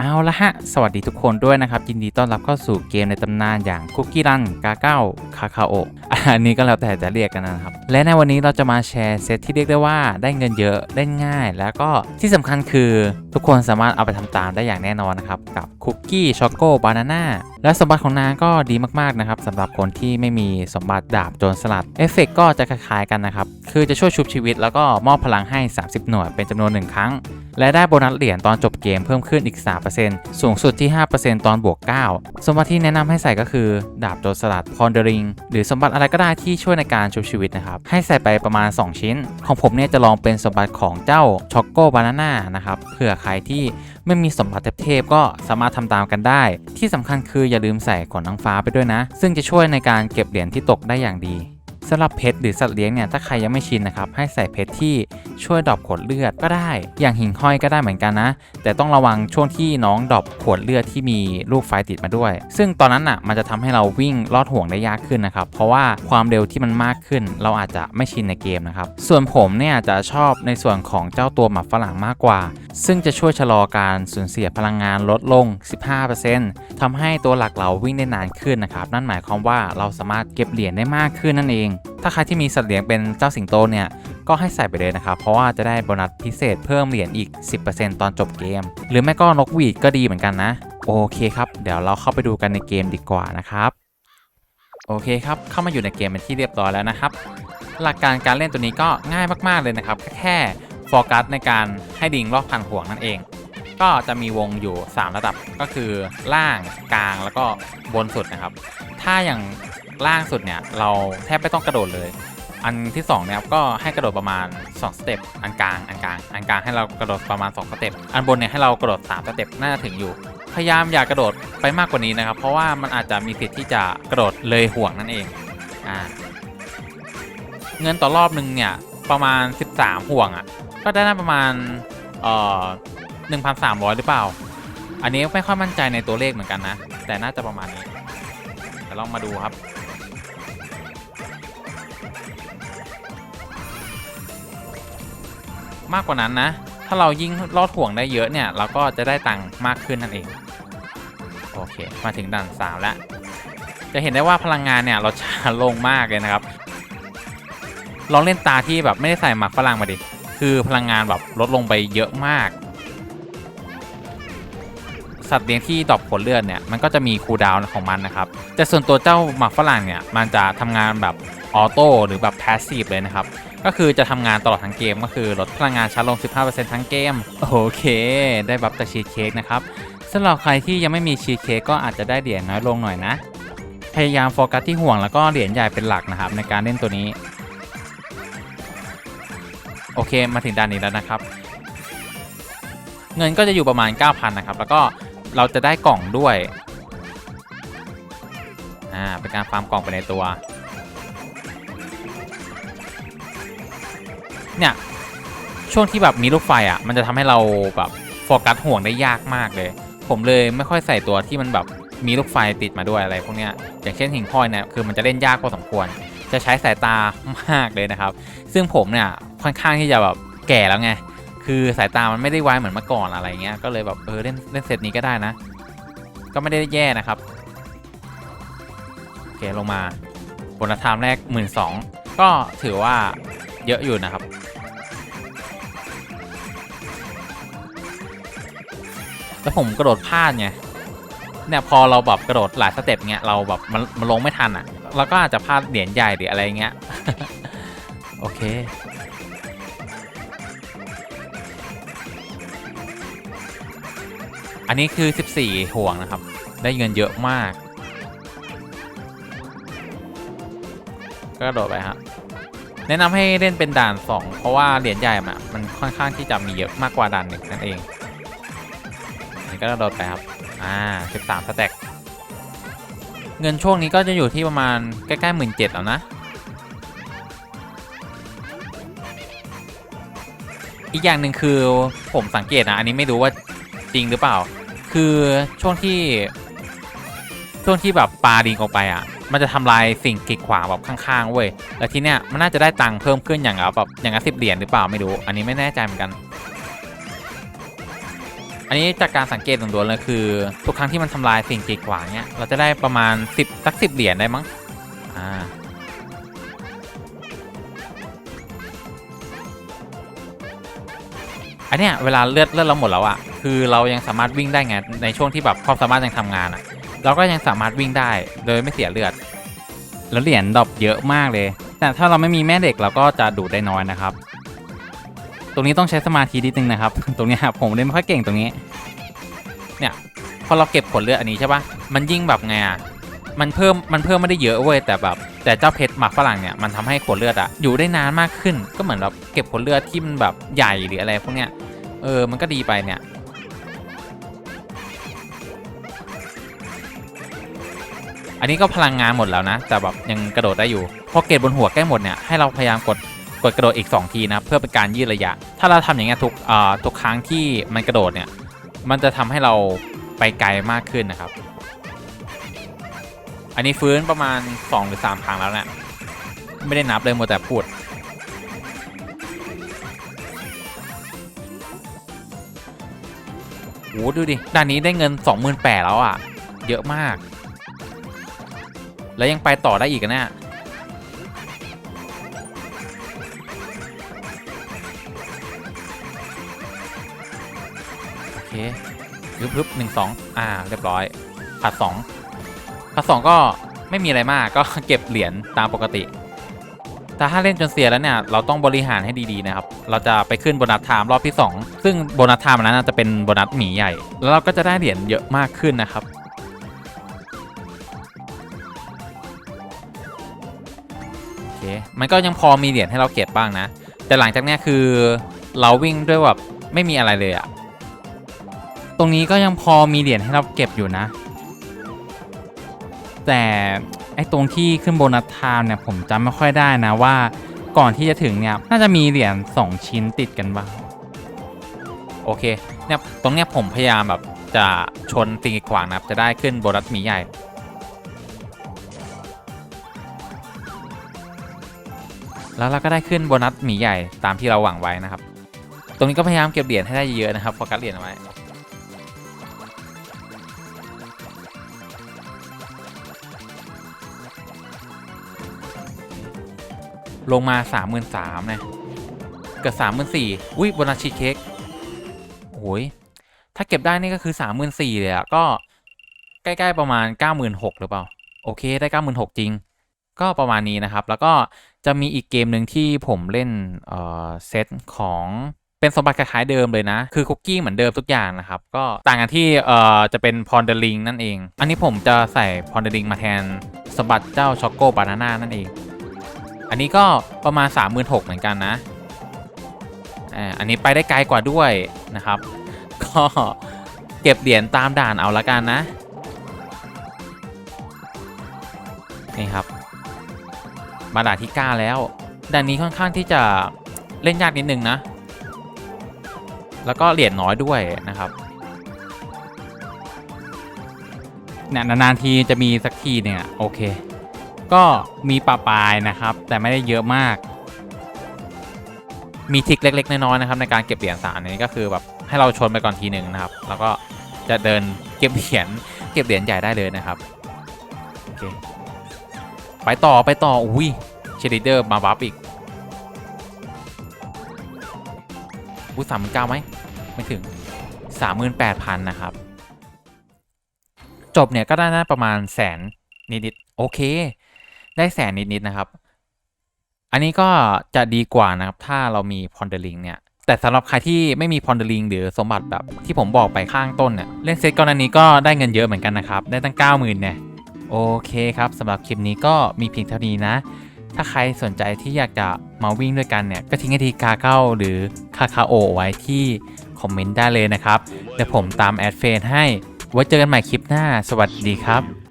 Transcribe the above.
เอาละฮะ สวัสดีทุกคนด้วยนะครับ ยินดีต้อนรับเข้าสู่เกมในตำนานอย่างคุกกี้รันกาเก้าคาคาโออันนี้ก็แล้วแต่จะเรียกกันนะครับ และในวันนี้เราจะมาแชร์เซตที่เรียกได้ว่าได้เงินเยอะได้ง่าย แล้วก็ที่สำคัญคือทุกคนสามารถเอาไปทำตามได้อย่างแน่นอนนะครับ กับคุกกี้ช็อกโกบานาน่าและสมบัติของนางก็ดีมากๆนะครับสำหรับคนที่ไม่มีสมบัติดาบโจรสลัดเอฟเฟกก็จะคล้ายๆกันนะครับคือจะช่วยชุบชีวิตแล้วก็มอบพลังให้ 30 หน่วยเป็นจำนวนหนึ่งครั้ง และได้โบนัสเหรียญตอนจบเกมเพิ่มขึ้นอีก 3%สูงสุดที่ 5%ตอนบวก 9 สมบัติที่แนะนำให้ใส่ก็คือ ดาบโจรสลัดพอนเดริง หรือสมบัติอะไรก็ได้ที่ช่วยในการชุบชีวิตนะครับ ให้ใส่ไปประมาณ 2 ชิ้น ของผมเนี่ยจะลองเป็นสมบัติของเจ้าช็อกโกบานาน่านะครับเผื่อใครที่ไม่มีสมบัติเทพก็สามารถทำตามกันได้ ที่สำคัญคืออย่าลืมใส่ขนนางฟ้าไปด้วยนะ ซึ่งจะช่วยในการเก็บเหรียญที่ตกได้อย่างดีสำหรับเพชรหรือสัตว์เลี้ยงเนี่ยถ้าใครยังไม่ชินนะครับให้ใส่เพชรที่ช่วยดรอปขวดเลือดก็ได้ อย่างหิ่งห้อยก็ได้เหมือนกันนะ แต่ต้องระวังช่วงที่น้องดรอปขวดเลือดที่มีลูกไฟติดมาด้วย ซึ่งตอนนั้นอะมันจะทำให้เราวิ่งลอดห่วงได้ยากขึ้นนะครับ เพราะว่าความเร็วที่มันมากขึ้น เราอาจจะไม่ชินในเกมนะครับ ส่วนผมเนี่ยจะชอบในส่วนของเจ้าตัวหมักฝรั่งมากกว่า ซึ่งจะช่วยชะลอการสูญเสียพลังงานลดลง 15%ทำให้ตัวหลักเราวิ่งได้นานขึ้นนะครับ นั่นหมายความว่าเราสามารถเก็บเหรียญได้มากขึ้นนั่นเอง ถ้าใครที่มีสัตว์เลี้ยงเป็นเจ้าสิงโตเนี่ย ก็ให้ใส่ไปเลยนะครับ เพราะว่าจะได้โบนัสพิเศษเพิ่มเหรียญอีก 10%ตอนจบเกม หรือไม่ก็นกหวีดก็ดีเหมือนกันนะ โอเคครับ เดี๋ยวเราเข้าไปดูกันในเกมดีกว่านะครับ โอเคครับ เข้ามาอยู่ในเกมเป็นที่เรียบร้อยแล้วนะครับ หลักการการเล่นตัวนี้ก็ง่ายมากๆเลยนะครับ แค่โฟกัสในการให้ดิงรอบพันห่วงนั่นเอง ก็จะมีวงอยู่ 3 ระดับก็คือล่างกลางแล้วก็บนสุดนะครับ ถ้าอย่างล่างสุดเนี่ยเราแทบไม่ต้องกระโดดเลย อันที่2เนี่ยก็ให้กระโดดประมาณ2สเต็ปอันกลางอันกลางอันกลางให้เรากระโดดประมาณ2สเต็ปอันบนเนี่ยให้เรากระโดด3สเต็ปน่าจะถึงอยู่ พยายามอย่ากระโดดไปมากกว่านี้นะครับ เพราะว่ามันอาจจะมีสิทธิ์ที่จะกระโดดเลยห่วงนั่นเองอ่าเงินต่อรอบหนึ่งเนี่ยประมาณ 13 ห่วงอะ่ะก็ได้ประมาณเอ่อ1,300 หรือเปล่า อันนี้ไม่ค่อยมั่นใจในตัวเลขเหมือนกันนะ แต่น่าจะประมาณนี้เดี๋ยวลองมาดูครับ มากกว่านั้นนะ ถ้าเรายิ่งลอดห่วงได้เยอะเนี่ยเราก็จะได้ตังค์มากขึ้นนั่นเอง โอเค มาถึงด่านสามแล้ว จะเห็นได้ว่าพลังงานเนี่ยเราช้าลงมากเลยนะครับ ลองเล่นตาที่แบบไม่ได้ใส่หมักฝรั่งมาดิ คือพลังงานแบบลดลงไปเยอะมาก สัตว์เลี้ยงที่ดอปผลเลือดเนี่ยมันก็จะมีคูลดาวน์ของมันนะครับ แต่ส่วนตัวเจ้าหมักฝรั่งเนี่ยมันจะทำงานแบบออโต้หรือแบบแพสซีฟเลยนะครับ ก็คือจะทำงานตลอดทั้งเกมก็คือลดพลังงานช้าลง 15%ทั้งเกม โอเค ได้บัฟจากชีสเค้กนะครับสำหรับใครที่ยังไม่มีชีสเค้กก็อาจจะได้เหรียญน้อยลงหน่อยนะ พยายามโฟกัสที่ห่วงแล้วก็เหรียญใหญ่เป็นหลักนะครับในการเล่นตัวนี้ โอเคมาถึงด่านนี้แล้วนะครับ เงินก็จะอยู่ประมาณ 9,000นะครับแล้วก็เราจะได้กล่องด้วย อ่าเป็นการฟาร์มกล่องไปในตัว เนี่ย ช่วงที่แบบมีลูกไฟอะ มันจะทำให้เราแบบโฟกัสห่วงได้ยากมากเลย ผมเลยไม่ค่อยใส่ตัวที่มันแบบมีลูกไฟติดมาด้วยอะไรพวกเนี้ยอย่างเช่นหิ่งห้อยเนี่ยคือมันจะเล่นยากพอสมควร จะใช้สายตามากเลยนะครับ ซึ่งผมเนี่ยค่อนข้างที่จะแบบแก่แล้วไงคือสายตามันไม่ได้ไวเหมือนเมื่อก่อนอะไรเงี้ยก็เลยแบบเออเล่นเล่นเซตนี้ก็ได้นะ ก็ไม่ได้แย่นะครับโอเคลงมาบนราคาแรก 1 2ื่นก็ถือว่า เยอะอยู่นะครับ แล้วผมกระโดดพลาดไงเนี่ยพอเราแบบกระโดดหลายสเต็ปเงี้ยเราแบบมันมันลงไม่ทันอะเราก็อาจจะพลาดเหรียญใหญ่หรืออะไรเงี้ยโอเคอันนี้คือ 14 ห่วงนะครับ ได้เงินเยอะมาก ก็กระโดดไปครับ แนะนำให้เล่นเป็นด่าน 2 เพราะว่าเหรียญใหญ่อะมันค่อนข้างที่จะมีเยอะมากกว่าด่านหนึ่งนั่นเองนนี้ก็โดดไปครับ อ่า13สแต็กเงินช่วงนี้ก็จะอยู่ที่ประมาณใกล้ๆหมื่นเจ็ดแล้วนะ อีกอย่างหนึ่งคือผมสังเกตนะ อันนี้ไม่รู้ว่าจริงหรือเปล่า คือช่วงที่ช่วงที่แบบปลาดิงออกไปอะ มันจะทำลายสิ่งกีดขวางแบบข้างๆเว้ยแล้วทีเนี้ยมันน่าจะได้ตังค์เพิ่มขึ้นอย่างแบบอย่างละสิบเหรียญหรือเปล่าไม่รู้ อันนี้ไม่แน่ใจเหมือนกัน อันนี้จากการสังเกตล้วนๆเลยคือทุกครั้งที่มันทำลายสิ่งกีดขวางเนี่ยเราจะได้ประมาณ10สัก10เหรียญได้มั้งอ่าอันเนี้ยเวลาเลือดเลือดเราหมดแล้วอะ่ะคือเรายังสามารถวิ่งได้ไงในช่วงที่แบบความสามารถยังทำงานอะ่ะ เราก็ยังสามารถวิ่งได้โดยไม่เสียเลือด แล้วเหรียญดรอปเยอะมากเลย แต่ถ้าเราไม่มีแม่เด็กเราก็จะดูดได้น้อยนะครับ ตรงนี้ต้องใช้สมาธินิดนึงนะครับ ตรงนี้ยผมเล่นไม่ค่อยเก่งตรงนี้ เนี่ยพอเราเก็บผลเลือดอันนี้ใช่ปะมันยิ่งแบบไงอะมันเพิ่มมันเพิ่มไม่ได้เยอะเว้ยแต่แบบแต่เจ้าเพชรหมักฝรั่งเนี่ยมันทำให้ผลเลือดอะอยู่ได้นานมากขึ้น ก็เหมือนแบบเก็บผลเลือดที่มันแบบใหญ่หรืออะไรพวกเนี้ยเออมันก็ดีไปเนี่ย อันนี้ก็พลังงานหมดแล้วนะ แต่แบบยังกระโดดได้อยู่ พอเกตบนหัวใกล้หมดเนี่ยให้เราพยายามกดกดกระโดดอีก 2 ทีนะเพื่อเป็นการยืดระยะ ถ้าเราทำอย่างเงี้ยทุกอ่าทุกครั้งที่มันกระโดดเนี่ยมันจะทำให้เราไปไกลมากขึ้นนะครับ อันนี้ฟื้นประมาณ 2 หรือ 3 ครั้งแล้วเนะี่ยไม่ได้นับเลยมัวแต่พูดโหดูดิด้านนี้ได้เงิน 28,000แล้วอะ เยอะมาก แล้วยังไปต่อได้อีกอะเนี่ยโอเคฮึบฮึบหนึ่งสองอ่า เรียบร้อยผัดสองผัดสองก็ไม่มีอะไรมากก็เก็บเหรียญตามปกติ แต่ถ้าเล่นจนเสียแล้วเนี่ย เราต้องบริหารให้ดีๆนะครับ เราจะไปขึ้นโบนัสไทม์รอบที่ 2 ซึ่งโบนัสไทม์นั้นจะเป็นโบนัสหมีใหญ่ แล้วเราก็จะได้เหรียญเยอะมากขึ้นนะครับ มันก็ยังพอมีเหรียญให้เราเก็บบ้างนะ แต่หลังจากนี้คือเราวิ่งด้วยแบบไม่มีอะไรเลยอะตรงนี้ก็ยังพอมีเหรียญให้เราเก็บอยู่นะ แต่ไอ้ตรงที่ขึ้นโบนัสไทม์เนี่ยผมจำไม่ค่อยได้นะว่าก่อนที่จะถึงเนี่ยน่าจะมีเหรียญ2 ชิ้นติดกันบ้างโอเคเนี่ยตรงเนี้ยผมพยายามแบบจะชนสิ่งกีดขวางนะครับจะได้ขึ้นโบนัสมีใหญ่ แล้วเราก็ได้ขึ้นโบนัสหมีใหญ่ตามที่เราหวังไว้นะครับ ตรงนี้ก็พยายามเก็บเหรียญให้ได้เยอะๆนะครับโฟกัสเหรียญเอาไว้ลงมา 3 3 0 0 0นะเกิด3 4 0 0 0อุ้ยโบนัสชีเค้กโอ้ยถ้าเก็บได้นี่ก็คือ 3 4 0 0 0เลยอะก็ใกล้ๆประมาณ 96,000หรือเปล่า โอเคได้ 96,000จริง ก็ประมาณนี้นะครับ แล้วก็ จะมีอีกเกมหนึ่งที่ผมเล่นเอ่อเซตของเป็นสมบัติคล้ายๆเดิมเลยนะ คือคุกกี้เหมือนเดิมทุกอย่างนะครับ ก็ต่างกันที่เอ่อจะเป็นพอนเดลิงนั่นเอง อันนี้ผมจะใส่พอนเดลิงมาแทนสมบัติเจ้าช็อกโกบานาน่านั่นเอง อันนี้ก็ประมาณ 36,000เหมือนกันนะอันนี้ไปได้ไกลกว่าด้วยนะครับ ก็เก็บเหรียญตามด่านเอาละกันนะ นี่ครับ มาด่านที่ 9 แล้วด่านนี้ค่อนข้างที่จะเล่นยากนิดนึงนะ แล้วก็เหรียญน้อยด้วยนะครับเนี่ยนานๆทีจะมีสักทีเนี่ยโอเค ก็มีปะปายนะครับ แต่ไม่ได้เยอะมาก มีทิกเล็ก ๆ น้อยๆนะครับ ในการเก็บเหรียญสารนนี้ก็คือแบบให้เราชนไปก่อนทีหนึ่งนะครับ แล้วก็จะเดินเก็บเหรียญเก็บเหรียญใหญ่ได้เลยนะครับโอเค ไปต่อไปต่อ อุ้ยเชดิเดอร์มาบัฟอีกอุ้ยสามหมื่นเก้าไหมไม่ถึงสามหมื่นแปดพันนะครับ จบเนี่ยก็ได้น่าประมาณแสนนิดๆโอเค ได้แสนนิดๆนะครับ อันนี้ก็จะดีกว่านะครับ ถ้าเรามีพอนเดลิงเนี่ยแต่สำหรับใครที่ไม่มีพอนเดลิงหรือสมบัติแบบที่ผมบอกไปข้างต้นเนี่ยเล่นเซตก่อนอันนี้ก็ได้เงินเยอะเหมือนกันนะครับ ได้ตั้ง 90,000เนี่ย โอเคครับสำหรับคลิปนี้ก็มีเพียงเท่านี้นะ ถ้าใครสนใจที่อยากจะมาวิ่งด้วยกันเนี่ย ก็ทิ้งไอทีกาเก้าหรือคาคาโอไว้ที่คอมเมนต์ได้เลยนะครับเดี๋ยวผมตามแอดเฟนให้ ไว้เจอกันใหม่คลิปหน้า สวัสดีครับ